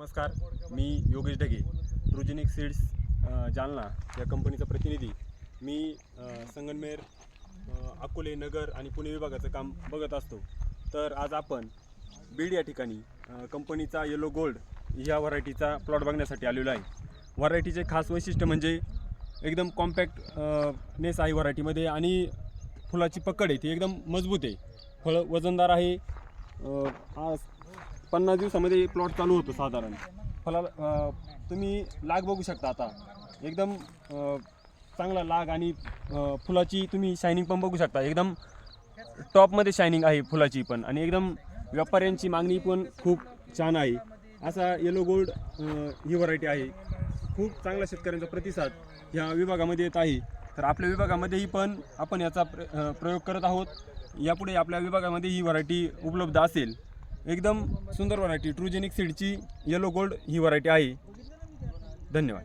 नमस्कार मी Yogesh Dhage Trugenic seeds Jalna या कंपनीचा प्रतिनिधी. मी संगनमेर अकोले नगर आणि पुणे विभागाचं काम बघत असतो. तर आज आपण बीड या ठिकाणी कंपनीचा येलो गोल्ड ह्या व्हरायटीचा प्लॉट बघण्यासाठी आलेलो आहे. व्हरायटीचे खास वैशिष्ट्य म्हणजे एकदम कॉम्पॅक्ट नेस आहे व्हरायटीमध्ये आणि फुलाची पकड आहे ती एकदम मजबूत आहे. फळं वजनदार आहे. पन्नास दिवसामध्ये प्लॉट चालू होतो साधारण. फला तुम्ही लाग बघू शकता आता. एकदम चांगला लाग आणि फुलाची तुम्ही शायनिंग पण बघू शकता. एकदम टॉपमध्ये शायनिंग आहे फुलाची पण. आणि एकदम व्यापाऱ्यांची मागणी पण खूप छान आहे. असा येलो गोल्ड ही व्हरायटी आहे. खूप चांगला शेतकऱ्यांचा प्रतिसाद ह्या विभागामध्ये येत आहे. तर आपल्या विभागामध्येही पण आपण याचा प्र प्रयोग करत आहोत. यापुढे आपल्या विभागामध्ये ही व्हरायटी उपलब्ध असेल. एकदम सुंदर व्हरायटी ट्रूजेनिक सीडची येलो गोल्ड ही व्हरायटी आहे. धन्यवाद.